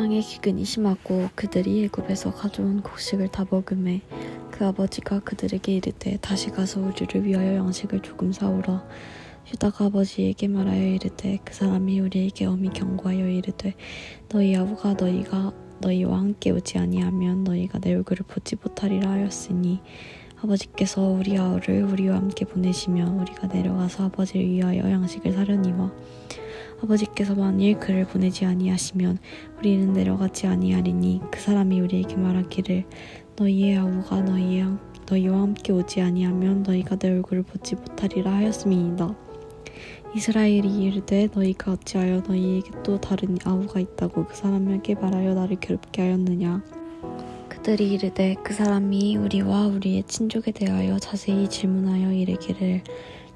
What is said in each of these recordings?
땅에 기근이 심하고 그들이 애굽에서 가져온 곡식을 다 먹음에 그 아버지가 그들에게 이르되 다시 가서 우리를 위하여 양식을 조금 사오라. 유다가 아버지에게 말하여 이르되 그 사람이 우리에게 엄히 경고하여 이르되 너희 아우가 너희가 너희와 함께 오지 아니하면 너희가 내 얼굴을 보지 못하리라 하였으니 아버지께서 우리 아우를 우리와 함께 보내시면 우리가 내려가서 아버지를 위하여 양식을 사려니와 아버지께서 만일 그를 보내지 아니하시면 우리는 내려가지 아니하리니 그 사람이 우리에게 말하기를 너희의 아우가 너희의 함- 너희와 함께 오지 아니하면 너희가 내 얼굴을 보지 못하리라 하였음이니이다. 이스라엘이 이르되 너희가 어찌하여 너희에게 또 다른 아우가 있다고 그 사람에게 말하여 나를 괴롭게 하였느냐 그들이 이르되 그 사람이 우리와 우리의 친족에 대하여 자세히 질문하여 이르기를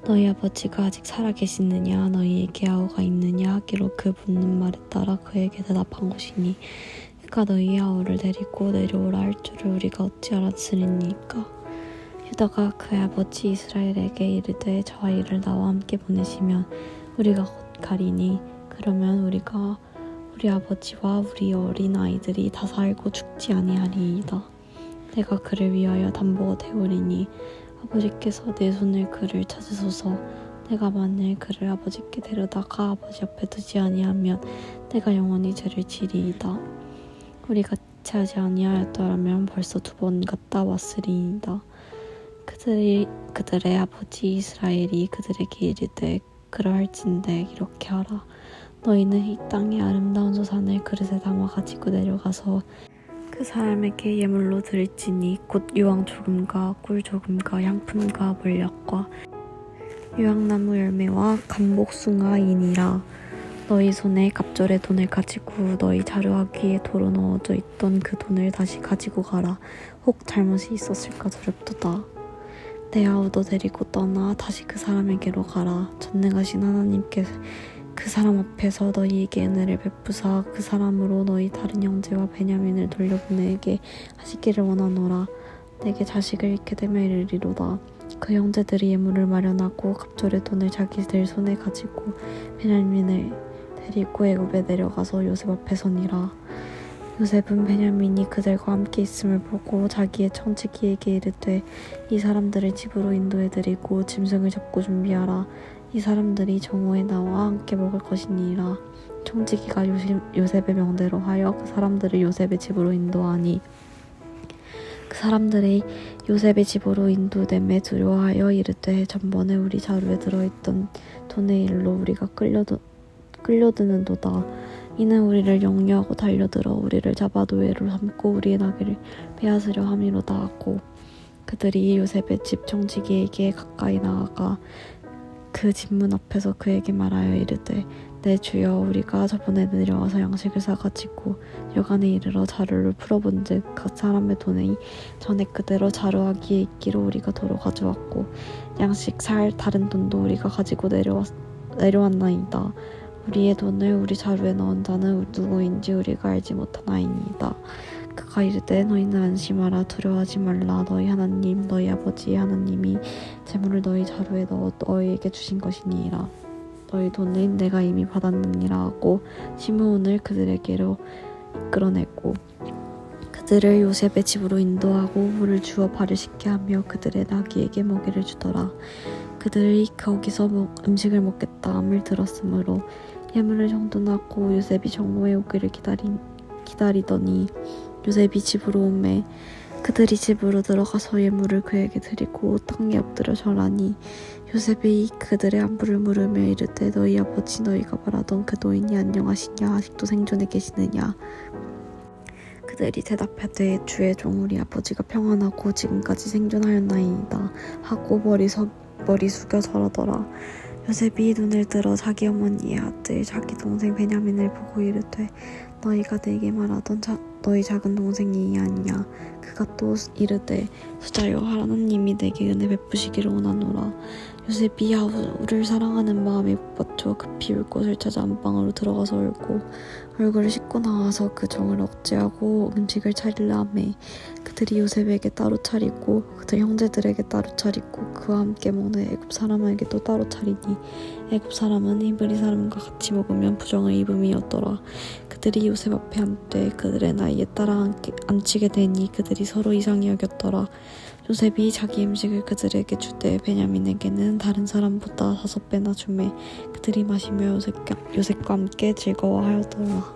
너희 아버지가 아직 살아 계시느냐? 너희에게 아우가 있느냐? 하기로 그 묻는 말에 따라. 그에게 대답한 것이니 그가 너희 아우를 데리고 내려오라 할 줄을 우리가 어찌 알았으리니까? 유다가 그의 아버지 이스라엘에게 이르되 저와 이를 나와 함께 보내시면 우리가 곧 가리니 그러면 우리가 우리 아버지와 우리 어린 아이들이 다 살고 죽지 아니하리이다. 내가 그를 위하여 담보가 되오리니 아버지께서 내 손을 그를 찾으소서 내가 만일 그를 아버지께 데려다가 아버지 앞에 두지 아니하면 내가 영원히 죄를 지리이다. 우리가 차지 아니하였더라면 벌써 두 번 갔다 왔으리이다. 그들이 그들의 아버지 이스라엘이 그들에게 이르되 그러할진대 이렇게 하라. 너희는 이 땅의 아름다운 소산을 그릇에 담아 가지고 내려가서 그 사람에게 예물로 드릴지니 곧 유황 조금과 꿀 조금과 향품과 물약과 유황나무 열매와 감복숭아이니라. 너희 손에 갑절의 돈을 가지고 너희 자루하기에 도로 넣어져 있던 그 돈을 다시 가지고 가라. 혹 잘못이 있었을까 두렵도다. 내 아우도 데리고 떠나 다시 그 사람에게로 가라. 전능하신 하나님께 그 사람 앞에서 너희에게 은혜를 베푸사 그 사람으로 너희 다른 형제와 베냐민을 돌려보내게 하시기를 원하노라. 내게 자식을 잃게 되면 이르리로다. 그 형제들이 예물을 마련하고 갑절의 돈을 자기들 손에 가지고 베냐민을 데리고 애굽에 내려가서 요셉 앞에 서니라. 요셉은 베냐민이 그들과 함께 있음을 보고 자기의 청지기에게 이르되 이 사람들을 집으로 인도해드리고 짐승을 잡고 준비하라 이 사람들이 정오에 나와 함께 먹을 것이니라. 청지기가 요셉, 요셉의 명대로 하여 그 사람들을 요셉의 집으로 인도하니. 그 사람들이 요셉의 집으로 인도됨에 두려워하여 이르되 전번에 우리 자루에 들어있던 돈의 일로 우리가 끌려드, 끌려드는도다. 이는 우리를 영유하고 달려들어 우리를 잡아 노예로 삼고 우리의 나귀를 빼앗으려 함이로다 하고 그들이 요셉의 집 청지기에게 가까이 나아가 그 집문 앞에서 그에게 말하여 이르되 내 주여 우리가 저번에 내려와서 양식을 사가지고 여간에 이르러 자루를 풀어본즉 각 사람의 돈이 전에 그대로 자루하기에 있기로 우리가 도로 가져왔고 양식 살 다른 돈도 우리가 가지고 내려왔, 내려왔나이다. 우리의 돈을 우리 자루에 넣은 자는 누구인지 우리가 알지 못하나이니다 그가 이르되 너희는 안심하라 두려워하지 말라. 너희 하나님 너희 아버지 하나님이 재물을 너희 자루에 넣어 너희에게 주신 것이니라. 너희 돈은 내가 이미 받았느니라 하고 시므온을 그들에게로 이끌어내고 그들을 요셉의 집으로 인도하고 물을 주어 발을 씻게 하며 그들의 나귀에게 먹이를 주더라. 그들이 거기서 먹, 음식을 먹겠다 함을 들었으므로 예물을 정돈하고 요셉이 정오에 오기를 기다리, 기다리더니 요셉이 집으로 오매 그들이 집으로 들어가서 예물을 그에게 드리고 땅에 엎드려 절하니 요셉이 그들의 안부를 물으며 이르되 너희 아버지 너희가 말하던 그 노인이 안녕하시냐? 아직도 생존해 계시느냐? 그들이 대답하되 주의 종 우리 아버지가 평안하고 지금까지 생존하였나이다 하고 머리, 서, 머리 숙여 절하더라. 요셉이 눈을 들어 자기 어머니의 아들 자기 동생 베냐민을 보고 이르되 너희가 내게 말하던 자, 너희 작은 동생이 아니냐. 그가 또 이르되 수자여 하나님이 내게 은혜 베푸시기를 원하노라 요셉이 아우를 사랑하는 마음이 복받쳐 급히 울 곳을 찾아 안방으로 들어가서 울고 얼굴을 씻고 나와서 그 정을 억제하고 음식을 하매 그들이 요셉에게 따로 차리고 그들 형제들에게 따로 차리고 그와 함께 먹는 애굽 사람에게 또 따로 차리니 애굽 사람은 히브리 사람과 같이 먹으면 부정을 입음이었더라 그들이 요셉 앞에 앉되 그들의 나이에 따라 앉게, 앉히게 되니 그들이 서로 이상히 여겼더라. 요셉이 자기 음식을 그들에게 주되 베냐민에게는 다른 사람보다 다섯 배나 주매 그들이 마시며 요셉과, 요셉과 함께 즐거워하였더라.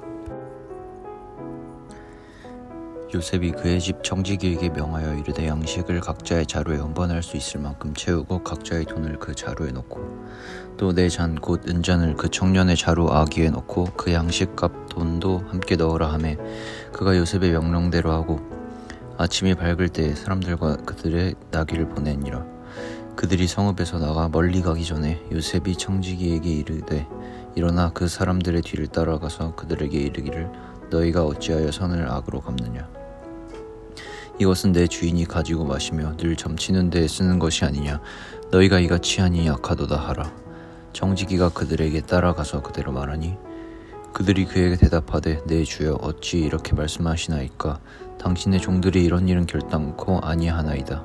요셉이 그의 집 청지기에게 명하여 이르되 양식을 각자의 자루에 운반할 수 있을 만큼 채우고 각자의 돈을 그 자루에 넣고 또 내 잔 곧 은잔을 그 청년의 자루 아기에 넣고 그 양식값 돈도 함께 넣으라 하매 그가 요셉의 명령대로 하고 아침이 밝을 때 사람들과 그들의 나귀를 보내니라. 그들이 성읍에서 나가 멀리 가기 전에 요셉이 청지기에게 이르되 일어나 그 사람들의 뒤를 따라가서 그들에게 이르기를 너희가 어찌하여 선을 악으로 갚느냐? 이것은 내 주인이 가지고 마시며 늘 점치는 데에 쓰는 것이 아니냐? 너희가 이같이 하니 약하도다 하라. 정지기가 그들에게 따라가서 그대로 말하니 그들이 그에게 대답하되 내 주여 어찌 이렇게 말씀하시나이까 당신의 종들이 이런 일은 결단코 아니하나이다.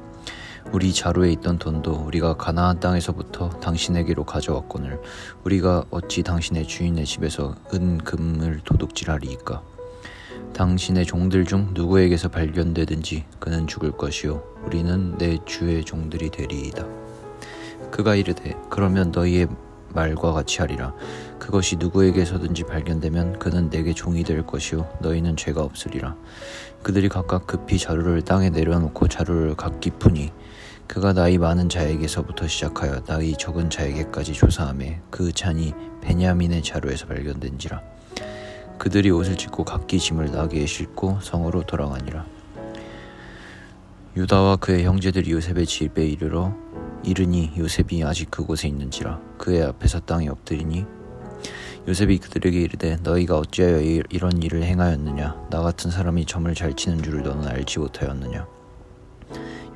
우리 자루에 있던 돈도 우리가 가나안 땅에서부터 당신에게로 가져왔거늘 우리가 어찌 당신의 주인의 집에서 은 금을 도둑질하리이까? 당신의 종들 중 누구에게서 발견되든지 그는 죽을 것이요. 우리는 내 주의 종들이 되리이다. 그가 이르되 그러면 너희의 말과 같이 하리라. 그것이 누구에게서든지 발견되면 그는 내게 종이 될 것이요 너희는 죄가 없으리라. 그들이 각각 급히 자루를 땅에 내려놓고 자루를 각기 푸니 그가 나이 많은 자에게서부터 시작하여 나이 적은 자에게까지 조사하매 그 잔이 베냐민의 자루에서 발견된지라. 그들이 옷을 찢고 각기 짐을 나귀에 싣고 성으로 돌아가니라. 유다와 그의 형제들이 요셉의 집에 이르러 이르니 요셉이 아직 그곳에 있는지라 그의 앞에서 땅에 엎드리니 요셉이 그들에게 이르되 너희가 어찌하여 이- 이런 일을 행하였느냐? 나 같은 사람이 점을 잘 치는 줄을 너는 알지 못하였느냐?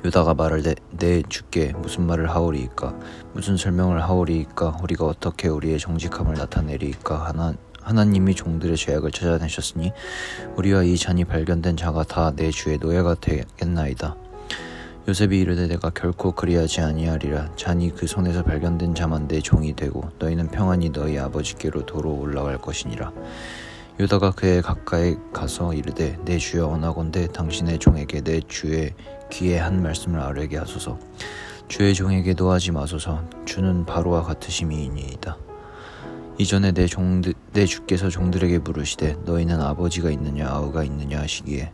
유다가 말을 내, 내 주께 무슨 말을 하오리이까? 무슨 설명을 하오리이까? 우리가 어떻게 우리의 정직함을 나타내리이까? 하나 하나님이 종들의 죄악을 찾아내셨으니 우리와 이 잔이 발견된 자가 다 내 주의 노예가 되겠나이다. 요셉이 이르되 내가 결코 그리하지 아니하리라. 잔이 그 손에서 발견된 자만 내 종이 되고 너희는 평안히 너희 아버지께로 도로 올라갈 것이니라. 유다가 그의 가까이 가서 이르되 내 주여 원하건대 당신의 종에게 내 주의 귀에 한 말씀을 아뢰게 하소서. 주의 종에게 노하지 마소서. 주는 바로와 같으심이니이다. 이전에 내 종들 내 주께서 종들에게 물으시되 너희는 아버지가 있느냐 아우가 있느냐 하시기에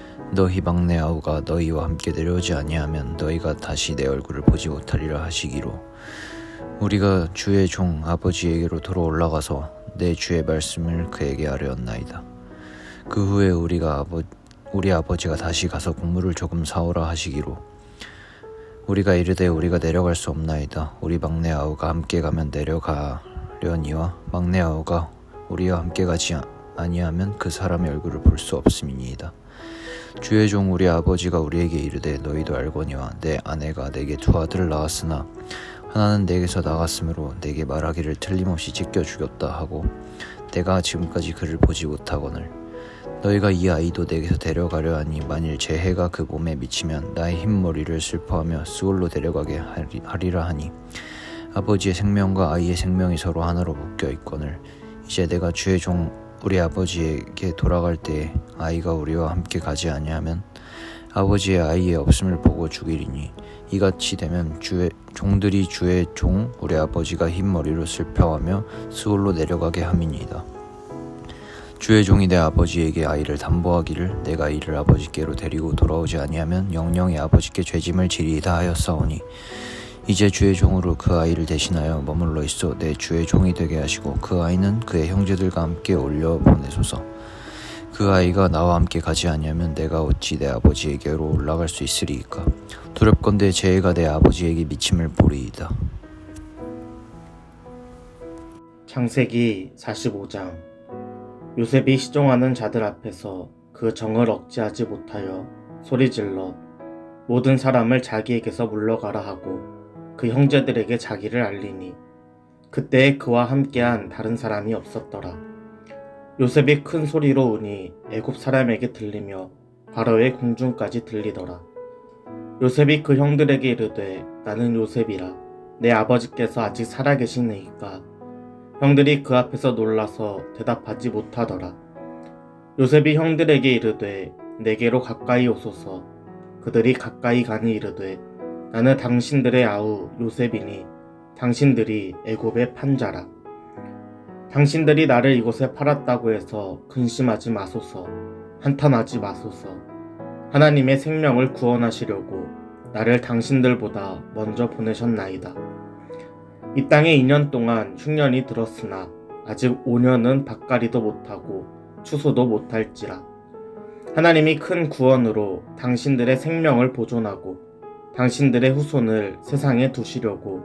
너희 막내 아우가 너희와 함께 내려오지 아니하면 너희가 다시 내 얼굴을 보지 못하리라 하시기로 우리가 주의 종 아버지에게로 돌아 올라가서 내 주의 말씀을 그에게 아뢰었나이다. 그 후에 우리가 아버 우리 아버지가 다시 가서 곡물을 조금 사오라 하시기로 우리가 이르되 우리가 내려갈 수 없나이다. 우리 막내 아우가 함께 가면 내려가려니와 막내 아우가 우리와 함께 가지 아- 아니하면 그 사람의 얼굴을 볼 수 없음이니이다. 주의 종 우리 아버지가 우리에게 이르되 너희도 알거니와 내 아내가 내게 두 아들을 낳았으나 하나는 내게서 나갔으므로 내게 말하기를 틀림없이 찢겨 죽였다 하고 내가 지금까지 그를 보지 못하거늘 너희가 이 아이도 내게서 데려가려 하니 만일 제 해가 그 몸에 미치면 나의 흰 머리를 슬퍼하며 스올로 데려가게 하리, 하리라 하니 아버지의 생명과 아이의 생명이 서로 하나로 묶여 있거늘 이제 내가 주의 종 우리 아버지에게 돌아갈 때에 아이가 우리와 함께 가지 아니하면 아버지의 아이의 없음을 보고 죽이리니 이같이 되면 주의 종들이 주의 종 우리 아버지가 흰 머리로 슬퍼하며 스올로 내려가게 함이니이다. 주의 종이 내 아버지에게 아이를 담보하기를 내가 이를 아버지께로 데리고 돌아오지 아니하면 영영이 아버지께 죄짐을 지리이다 하였사오니 이제 주의 종으로 그 아이를 대신하여 머물러 있어 내 주의 종이 되게 하시고 그 아이는 그의 형제들과 함께 올려 보내소서. 그 아이가 나와 함께 가지 아니하면 내가 어찌 내 아버지에게로 올라갈 수 있으리이까? 두렵건대 제 애가 내 아버지에게 미침을 보리이다. 창세기 45장. 요셉이 시종하는 자들 앞에서 그 정을 억제하지 못하여 소리질러 모든 사람을 자기에게서 물러가라 하고 그 형제들에게 자기를 알리니 그때에 그와 함께한 다른 사람이 없었더라. 요셉이 큰 소리로 우니 애굽 사람에게 들리며 바로의 궁중까지 들리더라. 요셉이 그 형들에게 이르되 나는 요셉이라 내 아버지께서 아직 살아계시니까 형들이 그 앞에서 놀라서 대답하지 못하더라. 요셉이 형들에게 이르되 내게로 가까이 오소서 그들이 가까이 가니 이르되 나는 당신들의 아우 요셉이니 당신들이 애굽의 판자라. 당신들이 나를 이곳에 팔았다고 해서 근심하지 마소서. 한탄하지 마소서. 하나님의 생명을 구원하시려고 나를 당신들보다 먼저 보내셨나이다. 이 땅에 2년 동안 흉년이 들었으나 아직 5년은 밭가리도 못하고 추수도 못할지라. 하나님이 큰 구원으로 당신들의 생명을 보존하고 당신들의 후손을 세상에 두시려고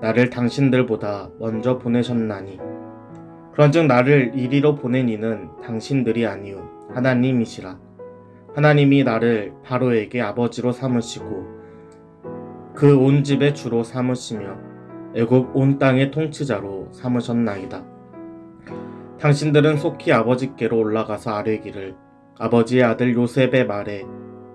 나를 당신들보다 먼저 보내셨나니. 그런즉 나를 이리로 보낸 이는 당신들이 아니요 하나님이시라. 하나님이 나를 바로에게 아버지로 삼으시고 그 온 집의 주로 삼으시며 애굽 온 땅의 통치자로 삼으셨나이다. 당신들은 속히 아버지께로 올라가서 아뢰기를 아버지의 아들 요셉의 말에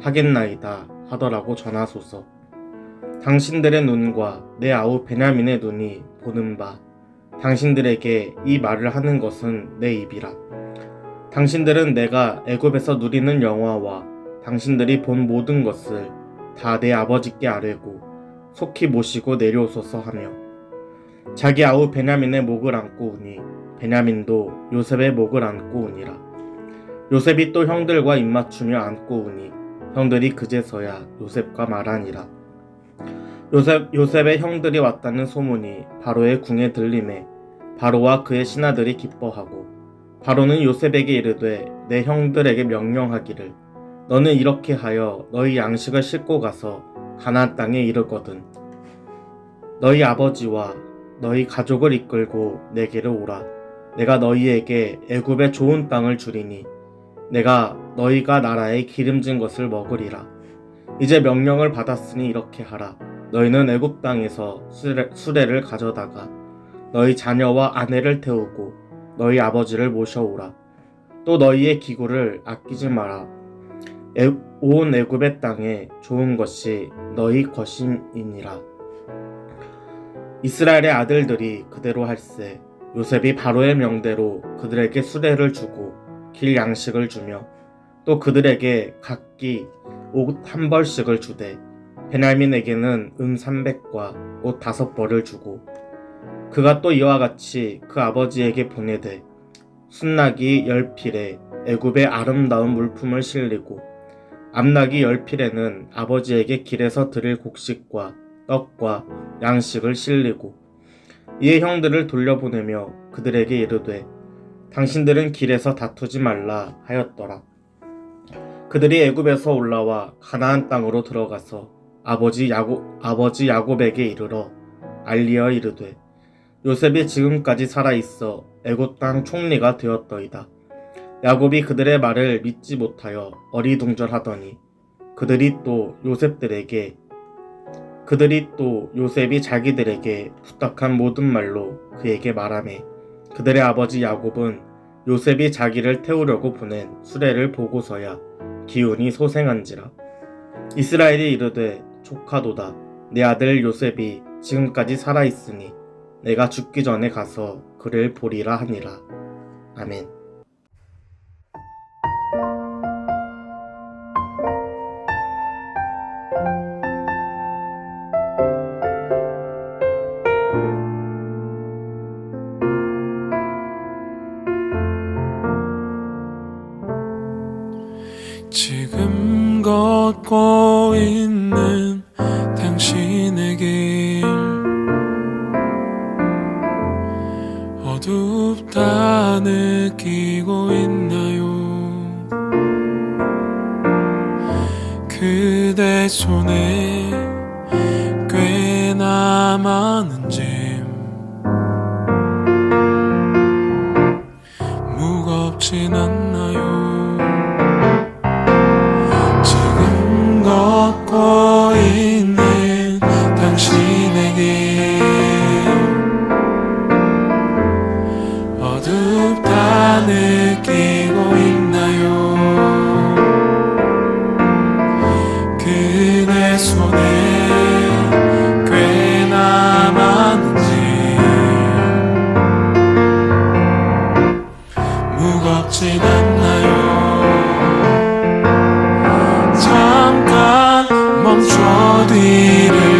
하겠나이다 하더라고 전하소서. 당신들의 눈과 내 아우 베냐민의 눈이 보는 바 당신들에게 이 말을 하는 것은 내 입이라. 당신들은 내가 애굽에서 누리는 영화와 당신들이 본 모든 것을 다 내 아버지께 아뢰고 속히 모시고 내려오소서 하며 자기 아우 베냐민의 목을 안고 우니 베냐민도 요셉의 목을 안고 우니라. 요셉이 또 형들과 입맞추며 안고 우니 형들이 그제서야 요셉과 말하니라. 요셉, 요셉의 형들이 왔다는 소문이 바로의 궁에 들림에 바로와 그의 신하들이 기뻐하고 바로는 요셉에게 이르되 내 형들에게 명령하기를 너는 이렇게 하여 너희 양식을 싣고 가서 가나안 땅에 이르거든 너희 아버지와 너희 가족을 이끌고 내게로 오라 내가 너희에게 애굽의 좋은 땅을 주리니 내가 너희가 나라에 기름진 것을 먹으리라 이제 명령을 받았으니 이렇게 하라 너희는 애굽 땅에서 수레, 수레 를 가져다가 너희 자녀와 아내를 태우고 너희 아버지를 모셔오라. 또 너희의 기구를 아끼지 마라. 애, 온 애굽의 땅에 좋은 것이 너희 것임이니라. 이스라엘의 아들들이 그대로 할세 요셉이 바로의 명대로 그들에게 수레를 주고 길 양식을 주며 또 그들에게 각기 옷 한 벌씩을 주되 베냐민에게는 은 300과 옷 다섯 벌을 주고 그가 또 이와 같이 그 아버지에게 보내되 순낙이 열 필에 애굽의 아름다운 물품을 실리고 암낙이 열 필에는 아버지에게 길에서 드릴 곡식과 떡과 양식을 실리고 이에 형들을 돌려보내며 그들에게 이르되 당신들은 길에서 다투지 말라 하였더라. 그들이 애굽에서 올라와 가나안 땅으로 들어가서 아버지 야곱 아버지 야곱에게 이르러 알리어 이르되 요셉이 지금까지 살아 있어 애굽 땅 총리가 되었더이다. 야곱이 그들의 말을 믿지 못하여 어리둥절하더니 그들이 또 요셉들에게 그들이 또 요셉이 자기들에게 부탁한 모든 말로 그에게 말하매 그들의 아버지 야곱은 요셉이 자기를 태우려고 보낸 수레를 보고서야 기운이 소생한지라. 이스라엘이 이르되 조카도다. 내 아들 요셉이 지금까지 살아 있으니 내가 죽기 전에 가서 그를 보리라 하니라. 아멘. 걷고 있는 당신의 길 어둡다 느끼고 있나요? 그대 손에 당신의 길 어둡다 느끼고 있나요? 그대 손에 많은 짐 무겁진 않나요? 잠깐 멈춰 뒤를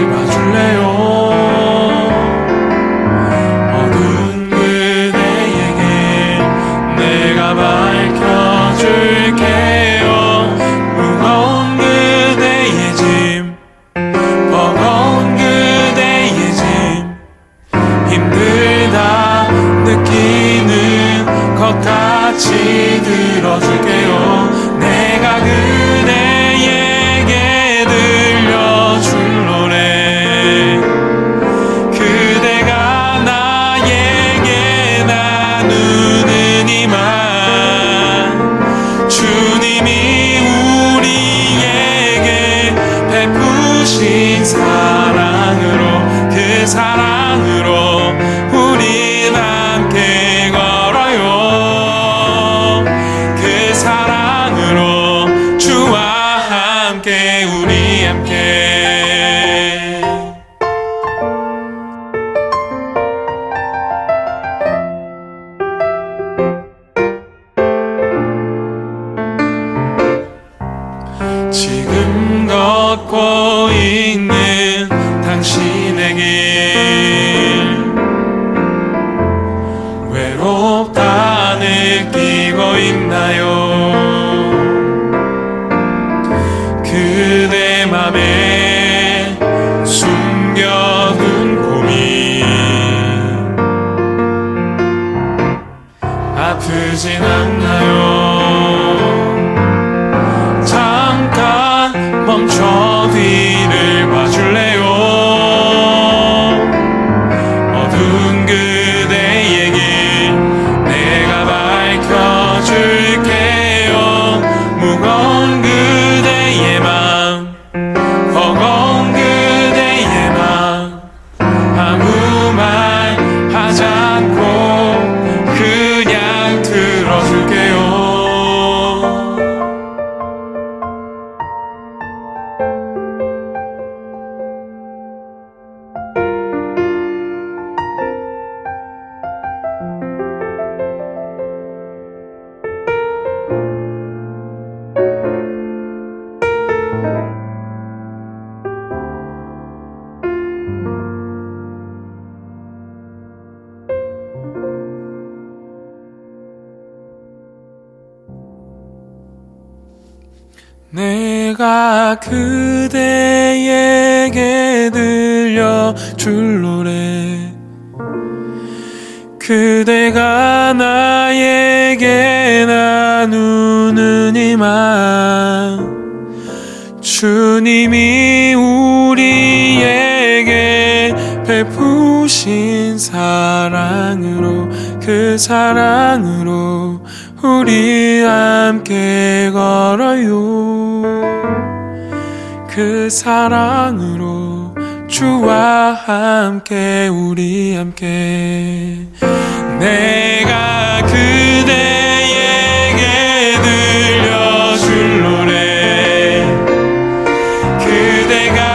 아프 그대에게 들려줄 노래. 그대가 나에게 나누는 이만 주님이 우리에게 베푸신 사랑으로 그 사랑으로 우리 함께 걸어요 그 사랑으로 주와 함께 우리 함께. 내가 그대에게 들려줄 노래. 그대가